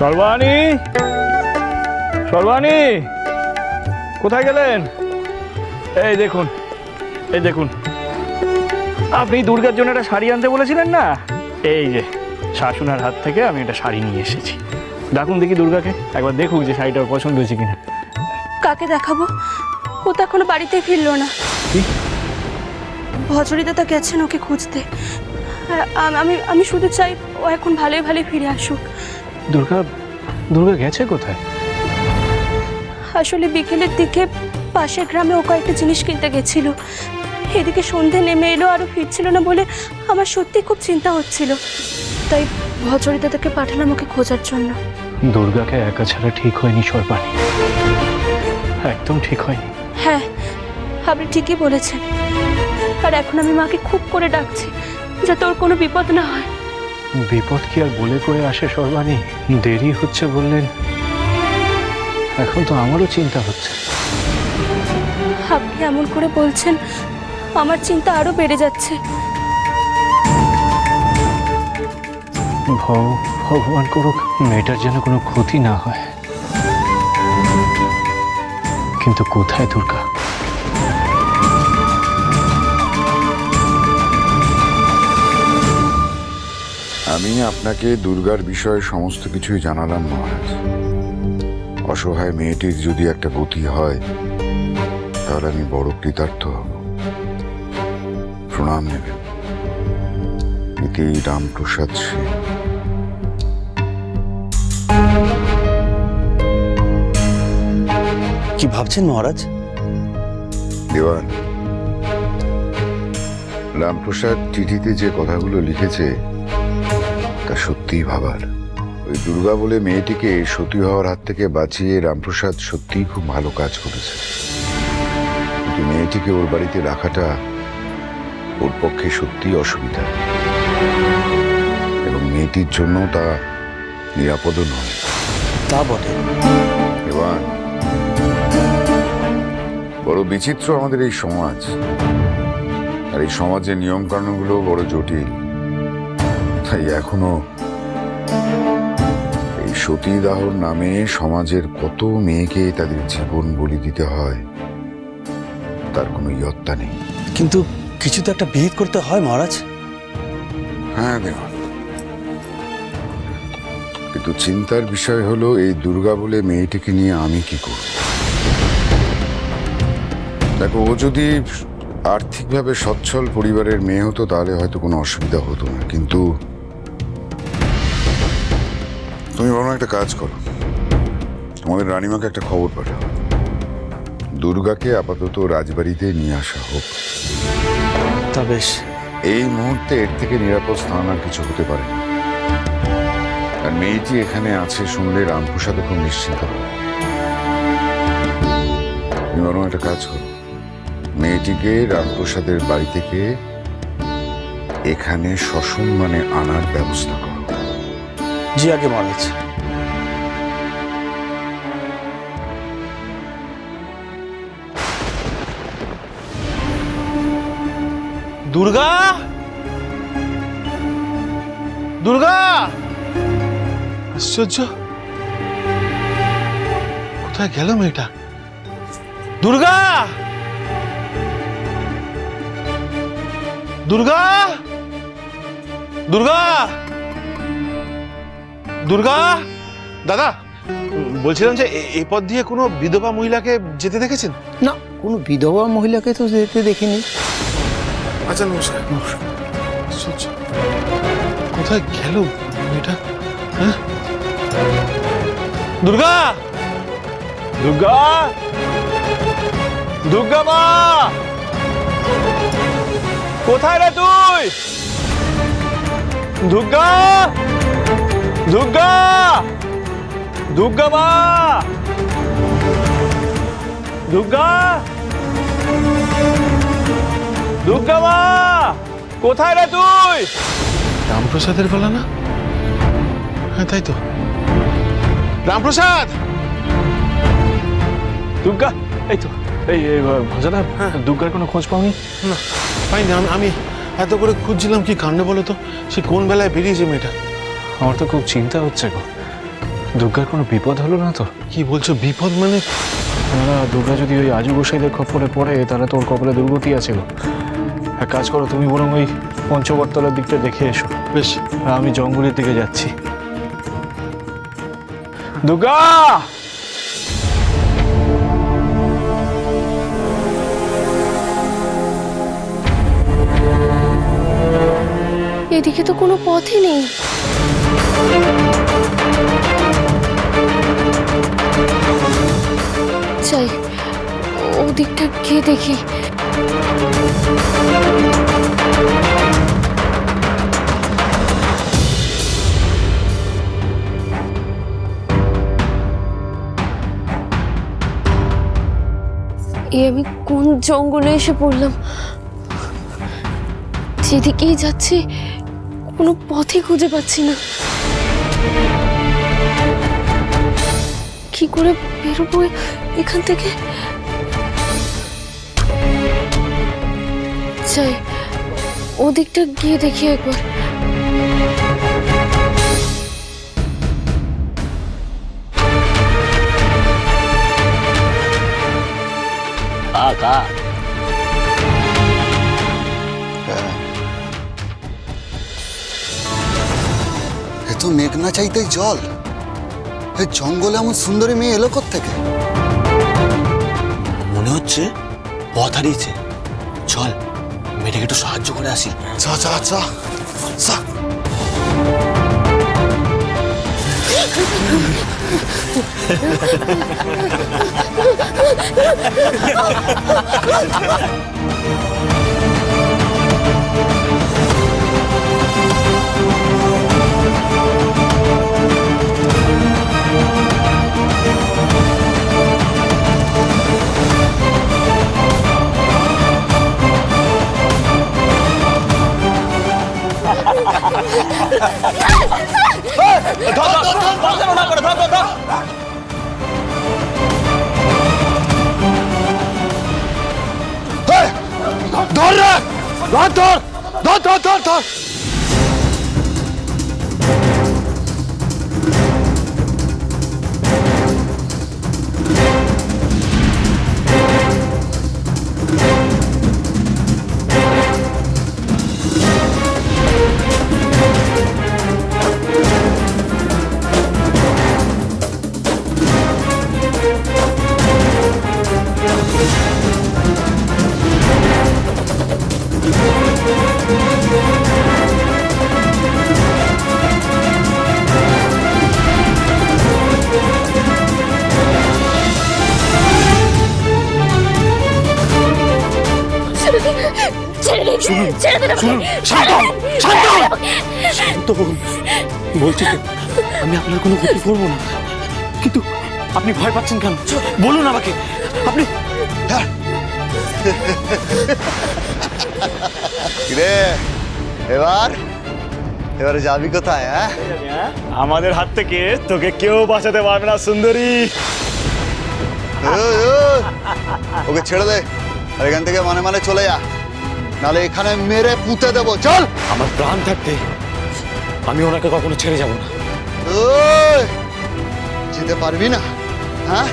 সর্বাণী? সর্বাণী কোথায় গেলেন? এই দেখুন এই দেখুন। আপনি দুর্গার জন্য একটা শাড়ি আনতে বলেছিলেন না? এই যে শাশুনার হাত থেকে আমি একটা শাড়ি নিয়ে এসেছি। ডাকুন দেখি দুর্গাকে একবার দেখুক যে শাড়িটা পছন্দ হয়েছে কিনা। কাকে দেখাবো? ও তো এখনও বাড়িতে ফিরলো না। ভজরিদা তো গেছেন ওকে খুঁজতে। আমি আমি শুধু চাই ও এখন ভালোই ভালোই ফিরে আসুক। দুর্গা দুর্গা গেছে কোথায়? আসলে বিকেলের দিকে পাশের গ্রামে ও কয়েকটা জিনিস কিনতে গেছিল। এদিকে সন্ধে নেমে এলো আরও ফিরছিল না বলে আমার সত্যি খুব চিন্তা হচ্ছিল। তাই ভজরিদা তাকে পাঠালাম ওকে খোঁজার জন্য। দুর্গাকে একা ছাড়া ঠিক হয়নি সর্বাণী। একদম ঠিক হয়নি। হ্যাঁ আপনি ঠিকই বলেছেন। আর এখন আমি মাকে খুব করে ডাকছি যাতে ওর কোনো বিপদ না হয়। বিপদ কি আর বলে করে আসে সর্বাণী? দেরি হচ্ছে বললেন। এখন তো আমারও চিন্তা হচ্ছে। আপনি এমন করে বলছেন আমার চিন্তা আরও বেড়ে যাচ্ছে। ভগ- ভগবান করুক মেয়েটার যেন কোনো ক্ষতি না হয়। কিন্তু কোথায় দুর্গা? আমি আপনাকে দুর্গার বিষয়ে সমস্ত কিছুই জানালাম মহারাজ। অসহায় মেয়েটির যদি একটা গতি হয় তাহলে আমি বড় কৃতার্থ হব। প্রণাম নেবেন। এটি রামপ্রসাদ সেন। কি ভাবছেন মহারাজ? দেওয়ান রামপ্রসাদ চিঠিতে যে কথাগুলো লিখেছে তা সত্যিই ভাবার। ওই দুর্গা বলে মেয়েটিকে সতী হওয়ার হাত থেকে বাঁচিয়ে রামপ্রসাদ সত্যিই খুব ভালো কাজ করেছে। কিন্তু মেয়েটিকে ওর বাড়িতে রাখাটা ওর পক্ষে সত্যিই অসুবিধা। এবং মেয়েটির জন্য তা নিরাপদ নয়। তা বটে। দেওয়ান বড় বিচিত্র আমাদের এই সমাজ। আর এই সমাজের নিয়ম কানুনগুলো বড় জটিল। তাই এখনও। এই সতীদাহর নামে সমাজের কত মেয়েকে তাদের জীবন বলি দিতে হয় তার কোনো ইয়ত্তা নেই। কিন্তু কিছু তো একটা বিহিত করতে হয় মহারাজ। হ্যাঁ দেওয়ান। কিন্তু চিন্তার বিষয় হলো এই দুর্গা বলে মেয়েটিকে নিয়ে আমি কি করব? দেখো ও যদি আর্থিকভাবে সচ্ছল পরিবারের মেয়ে হতো তাহলে হয়তো কোনো অসুবিধা হতো না। কিন্তু তুমি বরং একটা কাজ করো। তোমাদের রানীমাকে একটা খবর পাঠাও। দুর্গাকে আপাতত রাজবাড়িতে নিয়ে আসা হোক। তা বেশ। এই মুহূর্তে এর থেকে নিরাপদ স্থান আর কিছু হতে পারে না। আর মেয়েটি এখানে আছে শুনলে রামপ্রসাদ খুব নিশ্চিন্ত হবে। তুমি বরং একটা কাজ করো। মেয়েটিকে রামপ্রসাদের বাড়ি থেকে এখানে সসম্মানে আনার ব্যবস্থা করো। জি আগে মহারাজ দুর্গা! দুর্গা! আশ্চর্য। কোথায় গেল মেয়েটা? দুর্গা! দুর্গা! দুর্গা! দুর্গা? দাদা বলছিলাম যে এ- পথ দিয়ে কোনো বিধবা মহিলাকে যেতে দেখেছেন? না কোনো বিধবা মহিলাকে তো যেতে দেখিনি। আচ্ছা নমস্কার। কোথায় গেল মেয়েটা? হ্যাঁ? দুর্গা! দুর্গা! দুর্গা মা! কোথায় রে তুই? দুর্গা! দুর্গা! দুর্গা মা! দুর্গা! দুর্গা মা! কোথায় রে তুই? রামপ্রসাদের গলা না? হ্যাঁ তাই তো। রামপ্রসাদ! দুর্গা এই তো এই এই, ভজনা দুর্গার কোনো খোঁজ পাওনি? না পাইনি। আমি আমি এত করে খুঁজছিলাম কি কাণ্ড বলো তো? সে কোন বেলায় বেরিয়েছে মেয়েটা? আমার তো খুব চিন্তা হচ্ছে গো। দুর্গার কোনো বিপদ হলো না তো? কি বলছো বিপদ মানে? না দুর্গা যদি ওই আজু গোসাইদের খপ্পরে পড়ে তাহলে তোর কপালে দুর্গতি আছে গো? এক কাজ করো তুমি বরং ওই পঞ্চবটতলার দিকটা দেখে এসো। বেশ। আমি জঙ্গলের দিকে যাচ্ছি। দুর্গা! এদিকে তো কোনো পথই নেই। চাই ওদিকটা গিয়ে দেখি। এ আমি কোন জঙ্গলে এসে পড়লাম? যেদিকেই যাচ্ছি, কোনো পথই খুঁজে পাচ্ছি না। কি করে বেরোবো এখান থেকে? চাই ওদিকটা গিয়ে দেখি একবার। এ তো মেঘনা চাইতেই জল। এ জঙ্গলে এমন সুন্দরী মেয়ে এলো থেকে মনে হচ্ছে পথ হারিয়েছে। চল মেয়েটাকে একটু সাহায্য করে আসি। চা চা চা চা ধর ধর ধর ধর ধর ধর ধর ছেড়ে দিন আমাকে। শান্ত হন বলছি তো আমি আপনার কোনো ক্ষতি করব না। কিন্তু আপনি ভয় পাচ্ছেন কেন? বলুন আমাকে। আপনি রে এবার? এবারে যাবি কোথায় হ্যাঁ? আমাদের হাত থেকে তোকে কেউ বাঁচাতে পারবে না সুন্দরী। ওকে ছেড়ে দে। আর এখান থেকে মানে মানে চলে যা। নালে এখানে মেরে পুঁতে দেব চল! আমার প্রাণ থাকতে আমি ওনাকে কখনো ছেড়ে যাব না। ওই! যেতে পারবি না হ্যাঁ?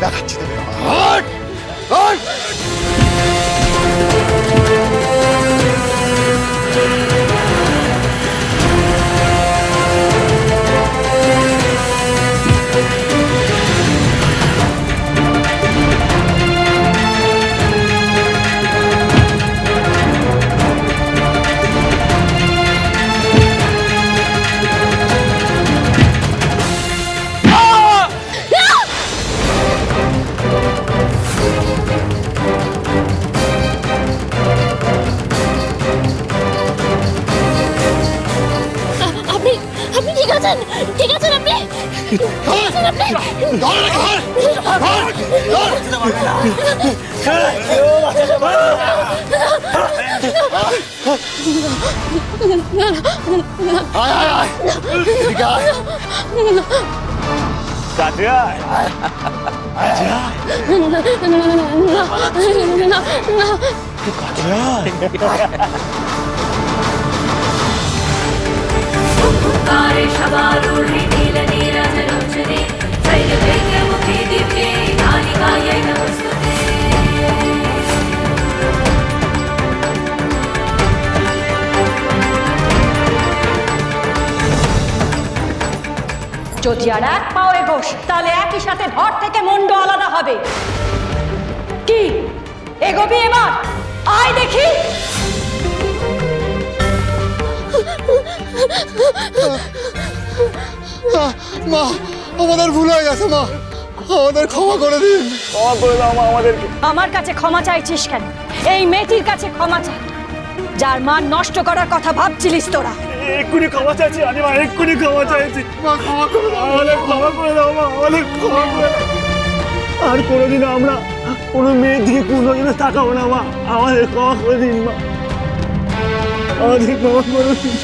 দেখাচ্ছি তোকে। হট! হট! আপনি আয় আয় আয় এদিকে আয় কারে যদি আর এক পাও এগোস তাহলে একই সাথে ধর থেকে মুন্ড আলাদা হবে। কি? এগোবি এবার? আয় দেখি! মা আমাদের ভুল হয়ে গেছে মা। আমাদের ক্ষমা করে দিন। আমার কাছে ক্ষমা চাইছিস কেন? এই মেয়েটির কাছে ক্ষমা চাই। যার মান নষ্ট করার কথা ভাবছিলিস তোরা। এক্ষুনি খাওয়া চাইছি রানীমা এক্ষুনি খাওয়া চাইছি। মা খাওয়া করে দাও। অনেক খাওয়া করে দাও মা অনেক ক্ষমা করে। আর কোনোদিন আমরা কোনো মেয়ের দিকে কোনো জিনিস তাকাবো না মা। আমাদের খাওয়া করে দিন মা। আমাদের খাওয়া করে দিন।